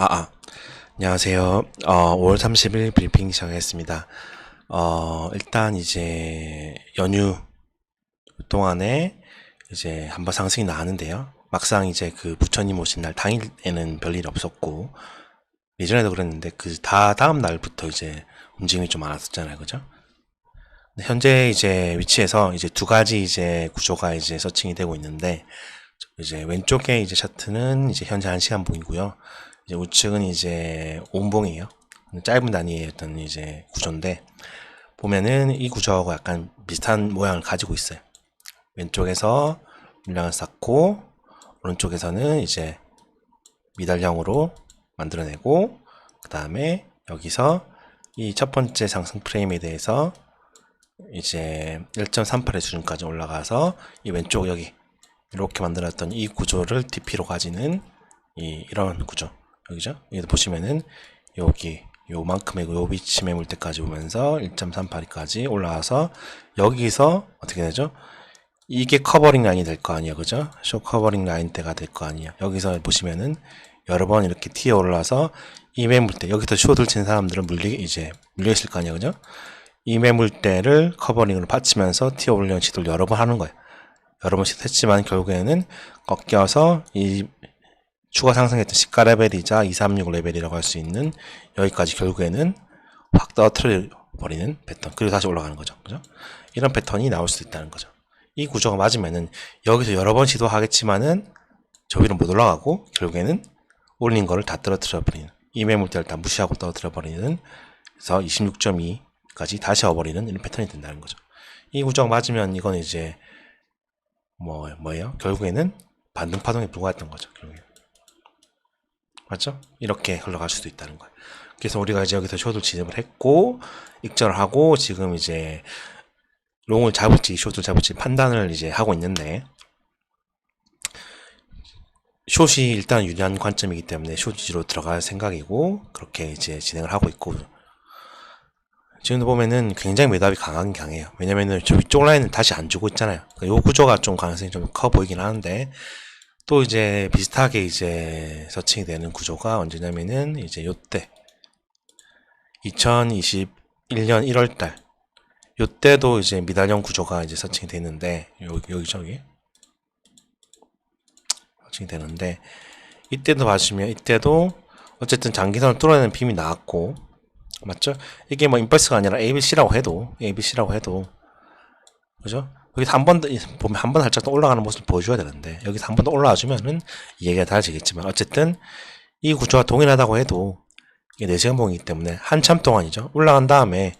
아, 아. 안녕하세요. 어, 5월 30일 브리핑 시작하겠습니다. 어, 일단 이제 연휴 동안에 이제 한번 상승이 나왔는데요. 막상 이제 그 부처님 오신 날 당일에는 별일 없었고, 예전에도 그랬는데 그 다 다음 날부터 이제 움직임이 좀 많았었잖아요. 그죠? 현재 이제 위치에서 이제 두 가지 이제 구조가 이제 서칭이 되고 있는데, 이제 왼쪽에 이제 차트는 이제 현재 1시간 봉이고요. 이제 우측은 이제 온봉이에요. 짧은 단위의 어떤 이제 구조인데 보면은 이 구조하고 약간 비슷한 모양을 가지고 있어요. 왼쪽에서 물량을 쌓고 오른쪽에서는 이제 미달형으로 만들어내고 그 다음에 여기서 이 첫 번째 상승 프레임에 대해서 이제 1.38의 수준까지 올라가서 이 왼쪽 여기 이렇게 만들었던 이 구조를 DP로 가지는 이 이런 구조 여기죠? 여기 보시면은 여기 요만큼의 요 위치 매물대까지 오면서 1.38까지 올라와서 여기서 어떻게 되죠? 이게 커버링 라인이 될 거 아니에요, 그죠? 쇼 커버링 라인 대가 될 거 아니에요. 여기서 보시면은 여러 번 이렇게 튀어 올라서 이 매물대 여기서 쇼들 친 사람들은 물리 이제 물려 있을 거 아니에요, 그죠? 이 매물대를 커버링으로 받치면서 튀어 올리는 시도를 여러 번 하는 거예요. 여러 번씩 했지만 결국에는 꺾여서 이 추가 상승했던 시가 레벨이자 236 레벨이라고 할 수 있는 여기까지 결국에는 확 떨어뜨려 버리는 패턴. 그리고 다시 올라가는 거죠. 그죠? 이런 패턴이 나올 수 있다는 거죠. 이 구조가 맞으면은 여기서 여러 번 시도하겠지만은 저 위로 못 올라가고 결국에는 올린 거를 다 떨어뜨려 버리는 이 매물대를 다 무시하고 떨어뜨려 버리는 그래서 26.2까지 다시 와버리는 이런 패턴이 된다는 거죠. 이 구조가 맞으면 이건 이제 뭐 뭐예요? 결국에는 반등 파동에 불과했던 거죠 결국에 맞죠? 이렇게 흘러갈 수도 있다는 거예요. 그래서 우리가 이제 여기서 숏을 진입을 했고 익절을 하고 지금 이제 롱을 잡을지 숏을 잡을지 판단을 이제 하고 있는데 숏이 일단 유리한 관점이기 때문에 숏지로 들어갈 생각이고 그렇게 이제 진행을 하고 있고 지금도 보면은 굉장히 매답이 강하긴 강해요. 왜냐면은 저 위쪽 라인은 다시 안 주고 있잖아요. 이 구조가 좀 가능성이 좀 커 보이긴 하는데 또 이제 비슷하게 이제 서칭이 되는 구조가 언제냐면은 이제 요때 2021년 1월 달 요때도 이제 미달형 구조가 이제 서칭이 되는데 여기 여기 저기 서칭이 되는데 이때도 봐주시면 이때도 어쨌든 장기선을 뚫어내는 빔이 나왔고 맞죠? 이게 뭐 임펄스가 아니라 ABC라고 해도 ABC라고 해도 그죠? 여기서 한 번 더, 보면 한 번 살짝 더 올라가는 모습을 보여줘야 되는데, 여기서 한 번 더 올라와 주면은 얘기가 달라지겠지만, 어쨌든 이 구조가 동일하다고 해도 이게 4시간 봉이기 때문에 한참 동안이죠. 올라간 다음에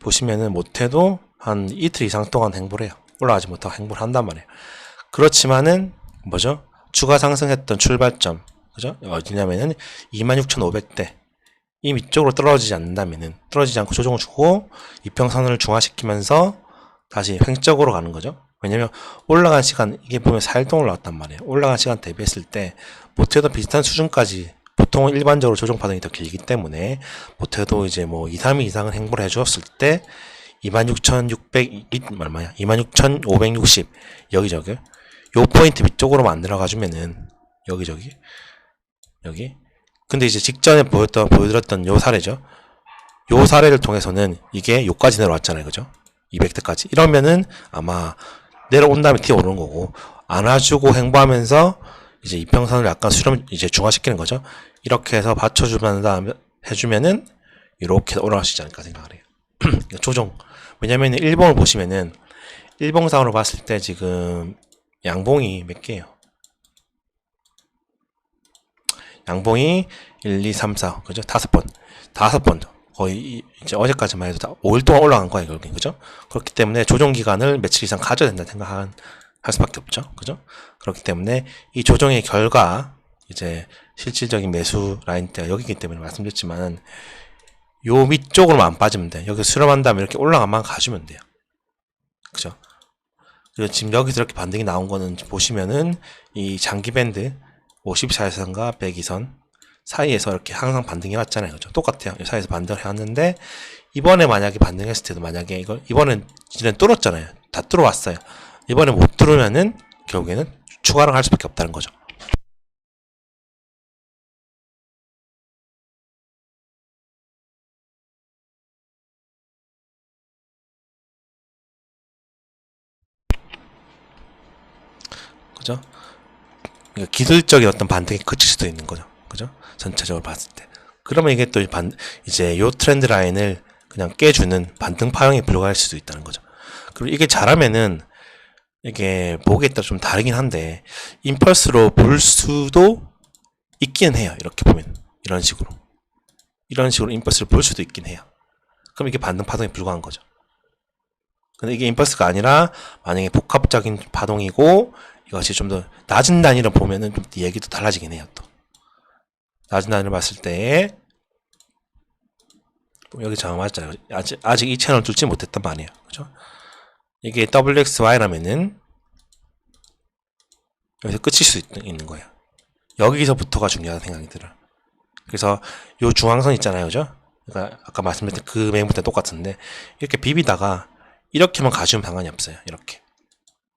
보시면은 못해도 한 이틀 이상 동안 행보를 해요. 올라가지 못하고 행보를 한단 말이에요. 그렇지만은, 뭐죠? 추가 상승했던 출발점, 그죠? 어디냐면은 26,500대. 이 위쪽으로 떨어지지 않는다면은, 떨어지지 않고 조정을 주고, 이평선을 중화시키면서 다시 횡적으로 가는 거죠. 왜냐면 올라간 시간 이게 보면 4일 동안 올라왔단 말이에요. 올라간 시간 대비했을 때 못해도 비슷한 수준까지 보통은 일반적으로 조정 파동이 더 길기 때문에 못해도 이제 뭐 2, 3일 이상은 행보를 해주었을 때 26,600, 얼마야? 26,560 여기저기 요 포인트 위쪽으로 만들어 가주면은 여기저기 여기 근데 이제 직전에 보였던 보여드렸던 요 사례죠. 요 사례를 통해서는 이게 요까지 내려왔잖아요, 그죠? 200대까지. 이러면은 아마 내려온 다음에 튀어오르는 거고, 안아주고 행보하면서 이제 이평선을 약간 수렴, 이제 중화시키는 거죠. 이렇게 해서 받쳐주면 다음에 해주면은 이렇게 있지 않을까 생각을 해요. 조정. 왜냐면 일봉을 보시면은 일봉상으로 봤을 때 지금 양봉이 몇 개예요? 양봉이 1, 2, 3, 4, 그죠? 다섯 번. 다섯 번. 거의 이제 어제까지만 해도 다 5일 동안 올라간 거예요, 결국 그죠? 그렇기 때문에 조정 기간을 며칠 이상 가져야 된다 생각할 수밖에 없죠, 그죠? 그렇기 때문에 이 조정의 결과 이제 실질적인 매수 라인대가 여기기 때문에 말씀드렸지만 요 밑쪽으로만 안 빠지면 돼. 여기 수렴한 다음에 이렇게 올라가만 가주면 돼요. 그죠? 그리고 지금 여기서 이렇게 반등이 나온 거는 보시면은 이 장기 밴드 54선과 102선 사이에서 이렇게 항상 반등해 왔잖아요. 그죠? 똑같아요. 사이에서 반등을 해왔는데, 이번에 만약에 반등했을 때도 만약에 이걸, 이번엔, 지는 뚫었잖아요. 다 뚫어왔어요. 이번에 못 뚫으면은, 결국에는 추가를 할 수밖에 없다는 거죠. 그죠? 그러니까 기술적인 어떤 반등이 그칠 수도 있는 거죠. 그죠? 전체적으로 봤을 때. 그러면 이게 또 반, 이제 요 트렌드 라인을 그냥 깨주는 반등 파형에 불과할 수도 있다는 거죠. 그리고 이게 잘하면은 이게 보기에 따라 좀 다르긴 한데 임펄스로 볼 수도 있긴 해요. 이렇게 보면 이런 식으로 이런 식으로 임펄스를 볼 수도 있긴 해요. 그럼 이게 반등 파동에 불과한 거죠. 근데 이게 임펄스가 아니라 만약에 복합적인 파동이고 이것이 좀 더 낮은 단위로 보면은 좀 얘기도 달라지긴 해요. 또 낮은 단위를 봤을 때 여기 정말 맞잖아요. 아직 아직 이 채널 뚫지 못했단 말이에요. 그죠? 이게 WXY라면은 여기서 끝일 수 있, 있는 거예요. 여기서부터가 중요하다 생각이 들어요. 그래서 요 중앙선 있잖아요, 그죠? 그러니까 아까 말씀드린 그 매물때 똑같은데 이렇게 비비다가 이렇게만 가주면 상관이 없어요. 이렇게.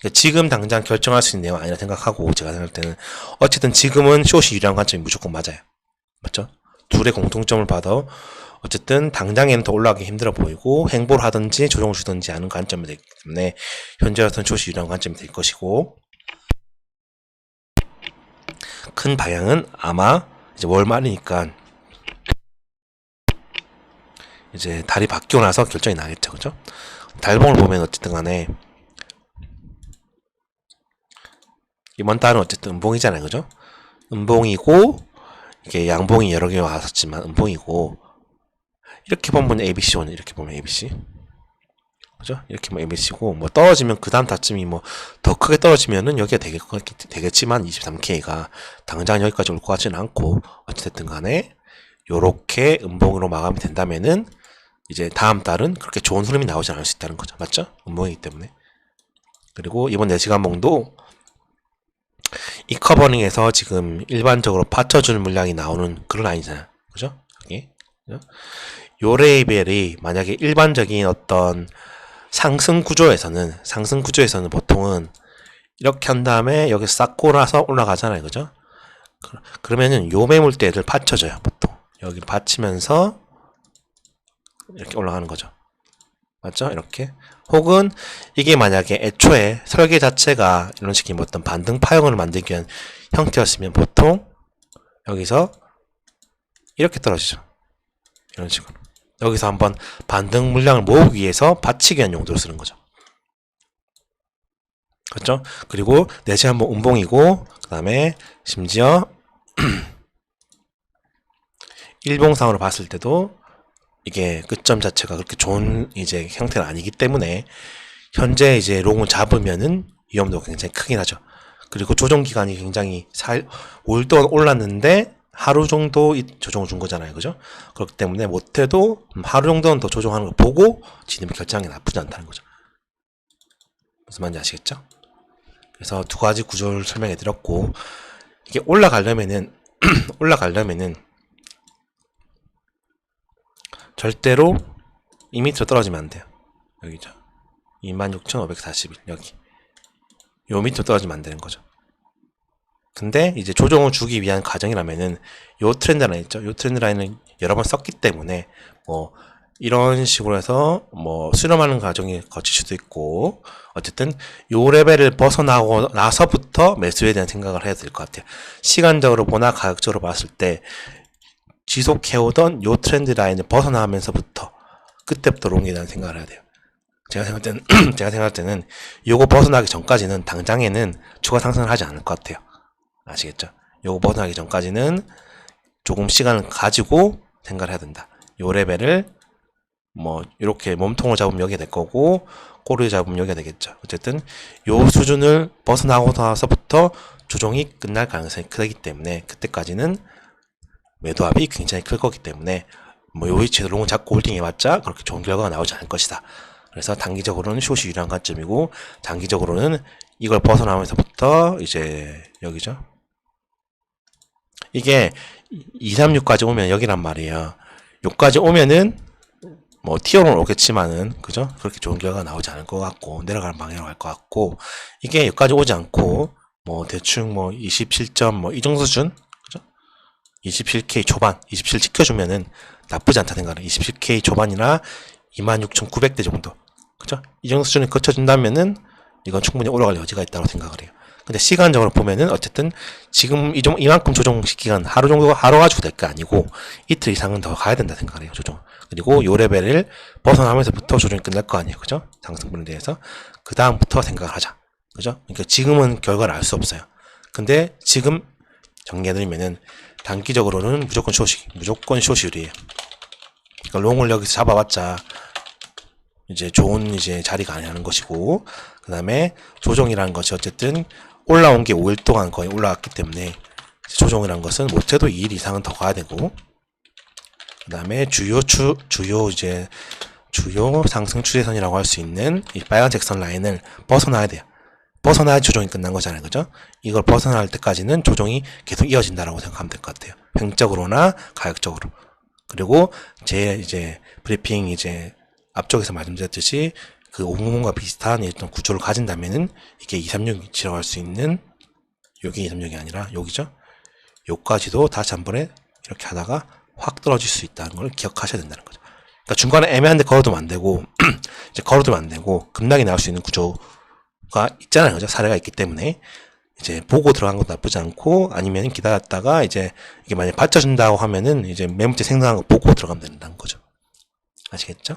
그러니까 지금 당장 결정할 수 있는 내용 아니라 생각하고 제가 생각할 때는 어쨌든 지금은 숏이 유리한 관점이 무조건 맞아요. 맞죠? 둘의 공통점을 봐도 어쨌든 당장에는 더 올라가기 힘들어 보이고 행보를 하든지 조정을 주든지 하는 관점이 되기 때문에 현재로서는 숏이 유리한 관점이 될 것이고 큰 방향은 아마 이제 월말이니까 이제 달이 바뀌고 나서 결정이 나겠죠, 그죠? 달봉을 보면 어쨌든 간에 이번 달은 어쨌든 음봉이잖아요, 그죠? 음봉이고 이게 양봉이 여러 개 왔었지만 음봉이고 이렇게 보면 ABC 오는 이렇게 보면 ABC 그죠? 이렇게 뭐 ABC고 뭐 떨어지면 그 다음 다쯤이 뭐 더 크게 떨어지면은 여기가 되겠, 되겠 지만 23K가 당장 여기까지 올 것 같지는 않고 어쨌든 간에 요렇게 음봉으로 마감이 된다면은 이제 다음 달은 그렇게 좋은 흐름이 나오지 않을 수 있다는 거죠. 맞죠? 음봉이기 때문에. 그리고 이번 4시간 봉도 이 커버링에서 지금 일반적으로 받쳐주는 물량이 나오는 그런 라인이잖아요. 그죠? 여기. 요 레이벨이 만약에 일반적인 어떤 상승 구조에서는 상승 구조에서는 보통은 이렇게 한 다음에 여기 싹 꼬라서 올라가잖아요. 그죠? 그- 그러면은 요 매물대를 받쳐줘요. 보통. 여기를 받치면서 이렇게 올라가는 거죠. 맞죠? 이렇게. 혹은 이게 만약에 애초에 설계 자체가 이런 식의 뭐 어떤 반등 파형을 만들기 위한 형태였으면 보통 여기서 이렇게 떨어지죠. 이런 식으로. 여기서 한번 반등 물량을 모으기 위해서 받치기 위한 용도로 쓰는 거죠. 그렇죠? 그리고 내시 한번 운봉이고 그 다음에 심지어 일봉상으로 봤을 때도 이게 끝점 자체가 그렇게 좋은 이제 형태는 아니기 때문에 현재 이제 롱을 잡으면은 위험도가 굉장히 크긴 하죠. 그리고 조정 기간이 굉장히 4일, 5일 동안 올랐는데 하루 정도 이 조정을 준 거잖아요. 그죠? 그렇기 때문에 못해도 하루 정도는 더 조정하는 걸 보고 지금의 결정이 나쁘지 않다는 거죠. 무슨 말인지 아시겠죠? 그래서 두 가지 구조를 설명해 드렸고 이게 올라가려면은 올라가려면은 절대로 이 밑으로 떨어지면 안 돼요. 여기죠. 26,541 여기. 요 밑으로 떨어지면 안 되는 거죠. 근데 이제 조정을 주기 위한 과정이라면은 요 트렌드 라인 있죠. 요 트렌드 라인을 여러 번 썼기 때문에 뭐 이런 식으로 해서 뭐 수렴하는 과정이 거칠 수도 있고 어쨌든 요 레벨을 벗어나고 나서부터 매수에 대한 생각을 해야 될 것 같아요. 시간적으로 보나 가격적으로 봤을 때 지속해오던 요 트렌드 라인을 벗어나면서부터 그때부터 대한 생각을 해야 돼요. 제가 생각할 때는 제가 생각할 때는 요거 벗어나기 전까지는 당장에는 추가 상승을 하지 않을 것 같아요. 아시겠죠? 요거 벗어나기 전까지는 조금 시간을 가지고 생각을 해야 된다. 요 레벨을 뭐 이렇게 몸통을 잡으면 여기가 될 거고 꼬리 잡으면 여기가 되겠죠. 어쨌든 요 수준을 벗어나고 나서부터 조정이 끝날 가능성이 크기 때문에 그때까지는 매도압이 굉장히 클 거기 때문에 뭐 요 위치에서 롱을 잡고 홀딩 해봤자 그렇게 좋은 결과가 나오지 않을 것이다. 그래서 단기적으로는 숏이 유리한 관점이고 장기적으로는 이걸 벗어나면서부터 이제 여기죠. 이게 2, 3, 6까지 오면 여기란 말이에요. 6까지 오면은 뭐 티어는 오겠지만은 그죠? 그렇게 좋은 결과가 나오지 않을 것 같고 내려가는 방향으로 갈 것 같고 이게 여기까지 오지 않고 뭐 대충 뭐 27점 뭐 이 정도 수준? 27K 초반 27 지켜주면은 나쁘지 않다 생각해요. 27K 초반이나 26,900대 정도 그죠? 이 정도 수준을 거쳐준다면은 이건 충분히 올라갈 여지가 있다고 생각을 해요. 근데 시간적으로 보면은 어쨌든 지금 이 정- 이만큼 조정시키간 하루 정도 하루 가지고 될거 아니고 이틀 이상은 더 가야 된다 생각을 해요 조정. 그리고 요 레벨을 벗어나면서부터 조정이 끝날 거 아니에요, 그죠? 상승분에 대해서 그 다음부터 생각을 하자, 그죠? 그러니까 지금은 결과를 알 수 없어요. 근데 지금 정리해드리면은 단기적으로는 무조건 쇼시, 무조건 쇼시율이에요. 그러니까 롱을 여기서 잡아봤자 이제 좋은 이제 자리가 아니라는 것이고 그 다음에 조정이라는 것이 어쨌든 올라온 게 5일 동안 거의 올라왔기 때문에 조정이라는 것은 못해도 2일 이상은 더 가야 되고 그 다음에 주요 추 주요 이제 주요 상승 추세선이라고 할 수 있는 이 빨간색 선 라인을 벗어나야 돼요. 벗어나야 조정이 끝난 거잖아요, 그죠? 이걸 벗어날 때까지는 조정이 계속 이어진다라고 생각하면 될 것 같아요. 횡적으로나 가격적으로. 그리고 제 이제 브리핑 이제 앞쪽에서 말씀드렸듯이 그 500과 비슷한 어떤 구조를 가진다면은 이게 236이라고 할 수 있는 여기 236이 아니라 여기죠. 요까지도 다시 한 번에 이렇게 하다가 확 떨어질 수 있다는 걸 기억하셔야 된다는 거죠. 그러니까 중간에 애매한데 걸어두면 안 되고 이제 걸어두면 안 되고 급락이 나올 수 있는 구조 가 있잖아요. 그죠? 사례가 있기 때문에 이제 보고 들어간 것도 나쁘지 않고 아니면 기다렸다가 이제 이게 만약 받쳐준다고 하면은 이제 매물대 생성한 거 보고 들어가면 된다는 거죠. 아시겠죠?